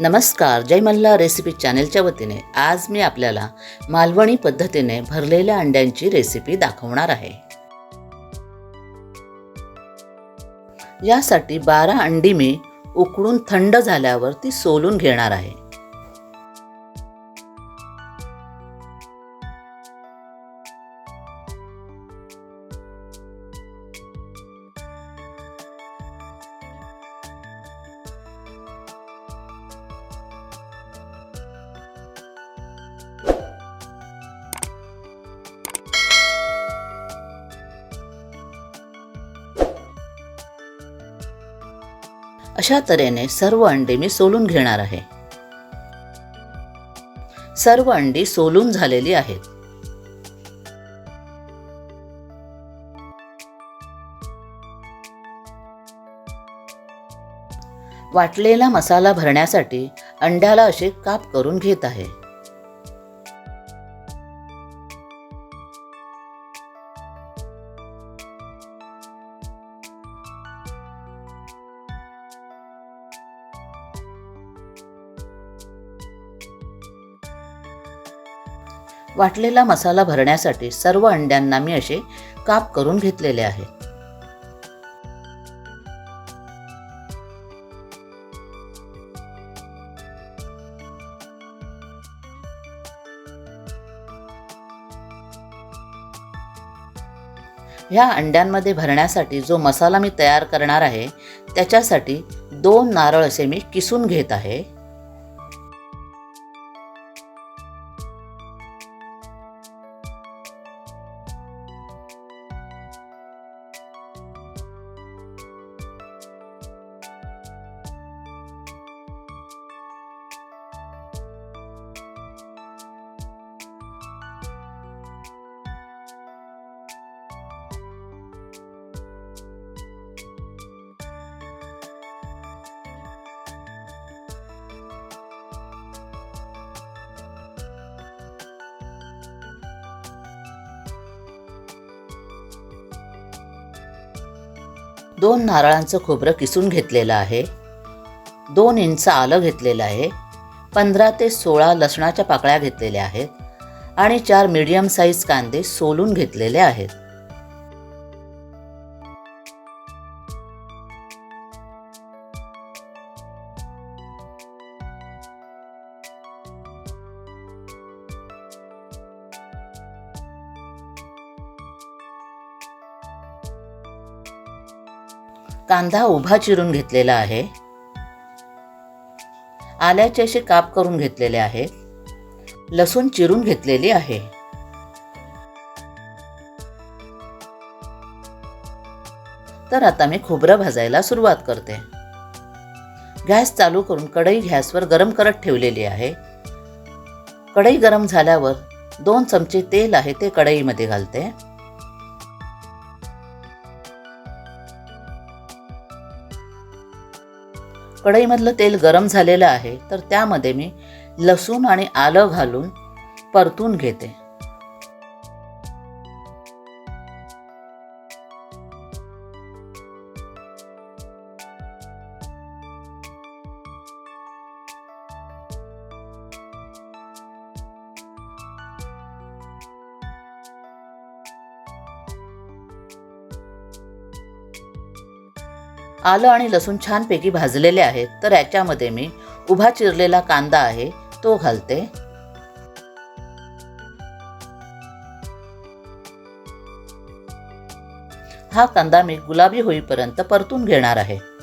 नमस्कार जय मल्ला रेसिपी चॅनेलच्या वतीने आज मी आपल्याला मालवणी पद्धतीने भरलेल्या अंड्यांची रेसिपी दाखवणार आहे. यासाठी बारा अंडी मी उकडून थंड झाल्यावर ती सोलून घेणार आहे. अशा तऱ्हेने सर्व अंडे मी सोलून घेणार आहे. सर्व अंडी सोलून झालेली आहेत. वाटलेला मसाला भरण्यासाठी अंड्याला असे काप करून घेत आहे. वाटलेला मसाला भरण्यासाठी सर्व अंड्यांना मी असे काप करून घेतलेले आहे. ह्या अंड्यांमध्ये भरण्यासाठी जो मसाला मी तयार करणार आहे त्याच्यासाठी दोन नारळ असे मी किसून घेत आहे. दोन नारळांचं खोबरं किसून घेतलेलं आहे. दोन इंच आलं घेतलेलं आहे. पंधरा ते सोळा लसणाच्या पाकळ्या घेतलेल्या आहेत. आणि चार मीडियम साईज कांदे सोलून घेतलेले आहेत. कांदा उभा चिरून घेतलेला आहे. आल्याचे असे काप करून घेतलेले आहे. लसूण चिरून घेतलेली आहे. तर आता मी खोबरं भाजायला सुरुवात करते. गॅस चालू करून कढई गॅसवर गरम करत ठेवलेली आहे. कढई गरम झाल्यावर दोन चमचे तेल आहे ते कढईमध्ये घालते. कढईमधलं तेल गरम झालेलं आहे तर त्यामध्ये मी लसूण आणि आलं घालून परतून घेते. आलं आणि लसूण छानपैकी भाजलेले आहेत. तर याच्यामध्ये मी उभा चिरलेला कांदा आहे तो घालते. हा कांदा मी गुलाबी होईपर्यंत परतून घेणार आहे.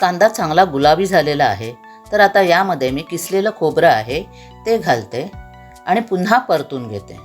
कांदा चांगला गुलाबी झालेला आहे. तर आता यामध्ये मी किसलेलं खोबरं आहे ते घालते आणि पुन्हा परतून घेते.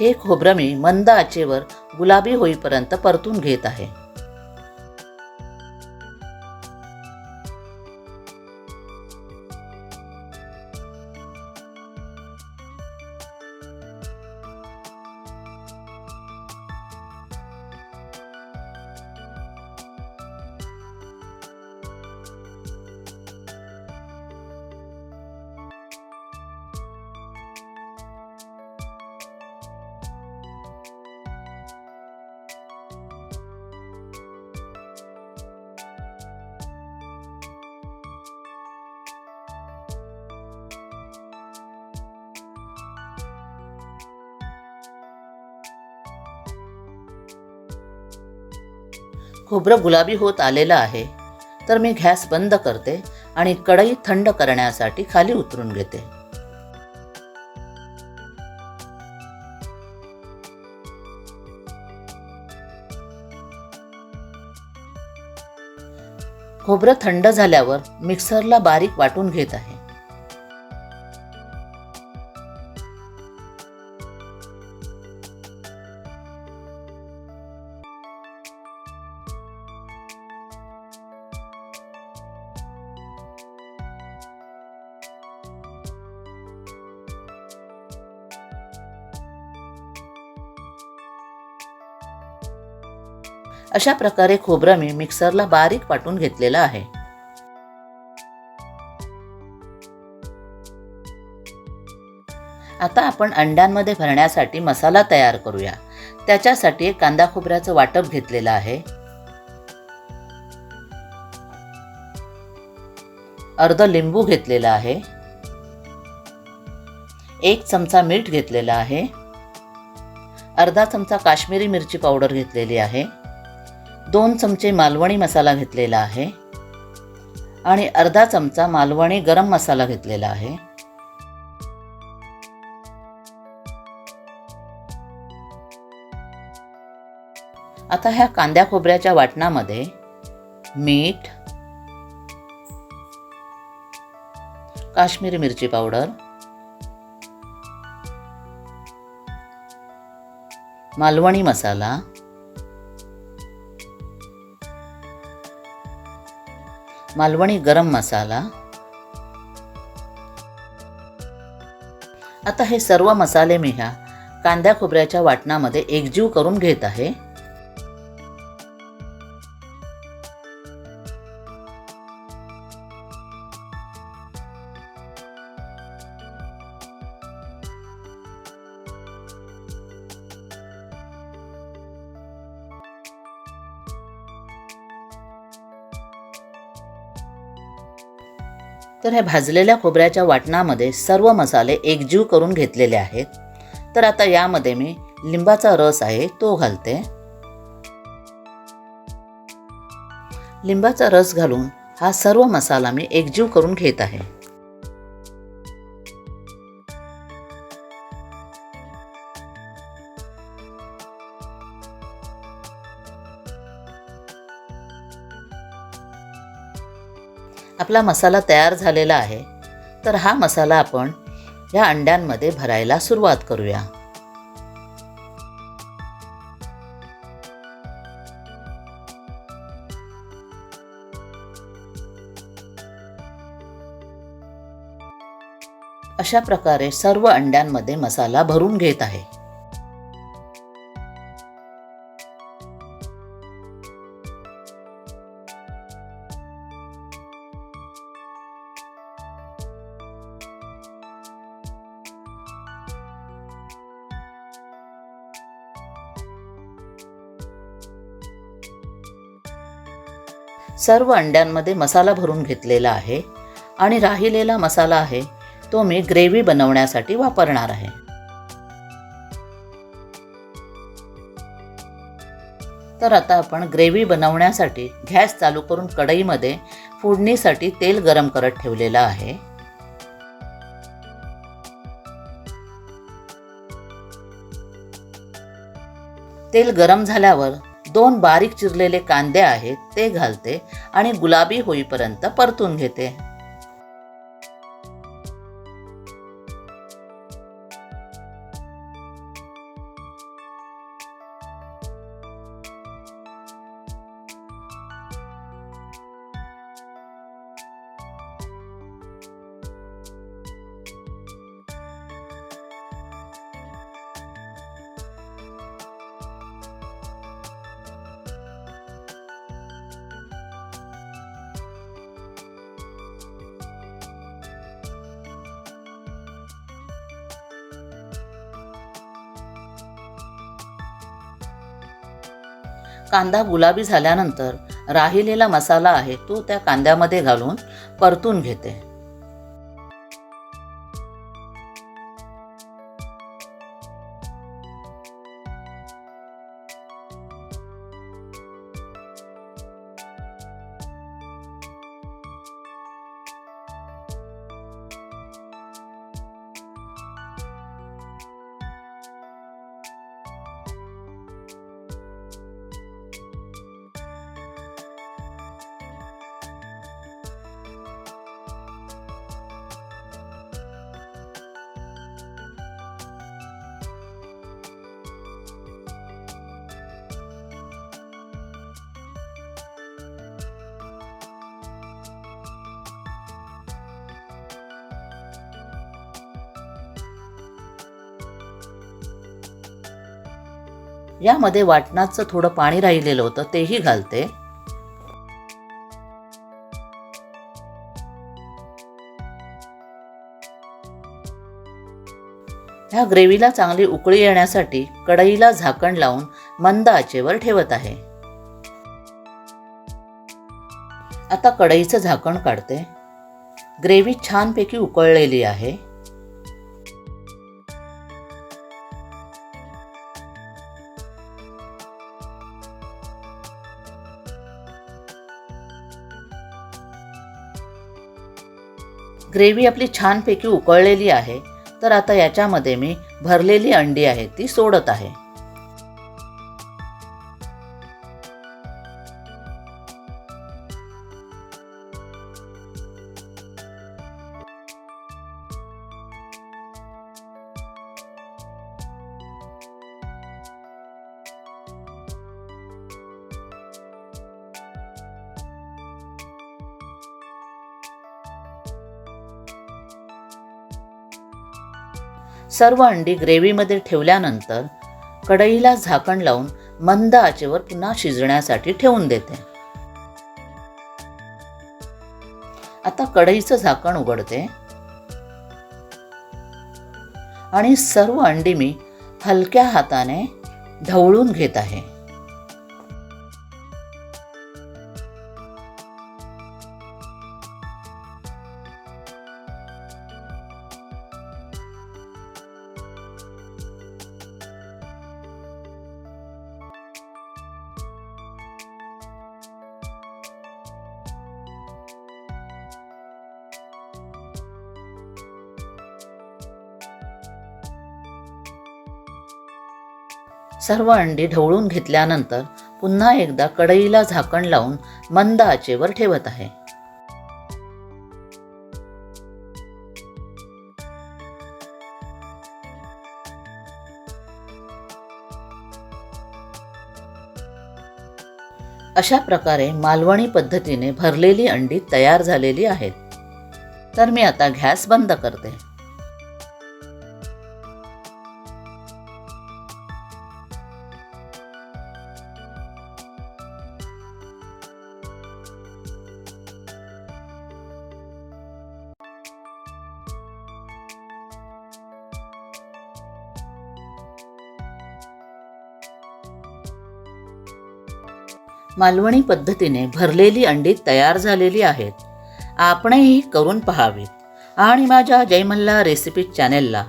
हे खोबरं मी मंद आचेवर गुलाबी होईपर्यंत परतून घेत आहे. खोबरं गुलाबी होत आलेलं आहे तर मी गॅस बंद करते आणि कढई थंड करण्यासाठी खाली उतरून घेते. खोबरं थंड झाल्यावर मिक्सरला बारीक वाटून घेत आहे. अशा प्रकारे खोबरं मी मिक्सरला बारीक वाटून घेतलेलं आहे. आता आपण अंड्यांमध्ये भरण्यासाठी मसाला तयार करूया. त्याच्यासाठी एक कांदा खोबऱ्याचं वाटप घेतलेलं आहे. अर्ध लिंबू घेतलेला आहे. एक चमचा मीठ घेतलेला आहे. अर्धा चमचा काश्मीरी मिरची पावडर घेतलेली आहे. दोन चमचे मालवणी मसाला घेतलेला आहे. आणि अर्धा चमचा मालवणी गरम मसाला घेतलेला आहे. आता ह्या कांद्या खोबऱ्याच्या वाटणामध्ये मीठ काश्मीरी मिरची पावडर मालवणी मसाला मालवणी गरम मसाला. आता हे सर्व मसाले मी ह्या कांद्या खोबऱ्याच्या वाटणामध्ये एकजीव करून घेत आहे. तर ह्या भाजलेल्या खोबऱ्याच्या वाटणामध्ये सर्व मसाले एकजीव करून घेतलेले आहेत. तर आता यामध्ये मी लिंबाचा रस आहे तो घालते. लिंबाचा रस घालून हा सर्व मसाला मी एकजीव करून घेत आहे. आपला मसाला तयार झालेला आहे तर हा मसाला आपण या अंड्यांमध्ये भरायला सुरुवात करूया. अशा प्रकारे सर्व अंड्यांमध्ये मसाला भरून घेत आहे. सर्व अंड्यांमध्ये मसाला भरून घेतलेला आहे आणि राहिलेला मसाला आहे तो मी ग्रेव्ही बनवण्यासाठी वापरणार आहे. तर आता आपण ग्रेव्ही बनवण्यासाठी गॅस चालू करून कढईमध्ये फोडणीसाठी तेल गरम करत ठेवलेलं आहे. तेल गरम झाल्यावर दोन बारीक चिरलेले कांदे आहेत ते घालते आणि गुलाबी होईपर्यंत परतून घेते. कांदा गुलाबी झाल्यानंतर राहिलेला मसाला आहे तो त्या कांद्यामध्ये घालून परतून घेते. यामध्ये वाटणाचं थोडं पाणी राहिलेलं होतं तेही घालते. ह्या ग्रेव्हीला चांगली उकळी येण्यासाठी कढईला झाकण लावून मंद आचेवर ठेवत आहे. आता कढईचं झाकण काढते. ग्रेव्ही छानपैकी उकळलेली आहे. ग्रेव्ही आपली छानपैकी उकळलेली आहे तर आता याच्यामध्ये मी भरलेली अंडी आहे ती सोडत आहे. सर्व अंडी ग्रेव्हीमध्ये ठेवल्यानंतर कढईला झाकण लावून मंद आचेवर पुन्हा शिजण्यासाठी ठेवून देते. आता कढईचं झाकण उघडते. आणि सर्व अंडी मी हलक्या हाताने ढवळून घेत आहे. सर्व अंडी ढवळून घेतल्यानंतर पुन्हा एकदा कढईला झाकण लावून मंद आचेवर ठेवत आहे. अशा प्रकारे मालवणी पद्धतीने भरलेली अंडी तयार झालेली आहेत. तर मी आता गॅस बंद करते. मालवणी पद्धतीने भरलेली अंडी तयार झालेली आहेत. आपणही करून पहावीत आणि माझ्या जयमल्ला रेसिपी चॅनेलला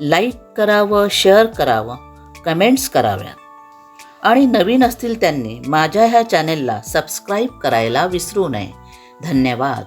लाईक करावं शेअर करावं कमेंट्स कराव्यात आणि नवीन असतील त्यांनी माझ्या ह्या चॅनेलला सबस्क्राईब करायला विसरू नये. धन्यवाद.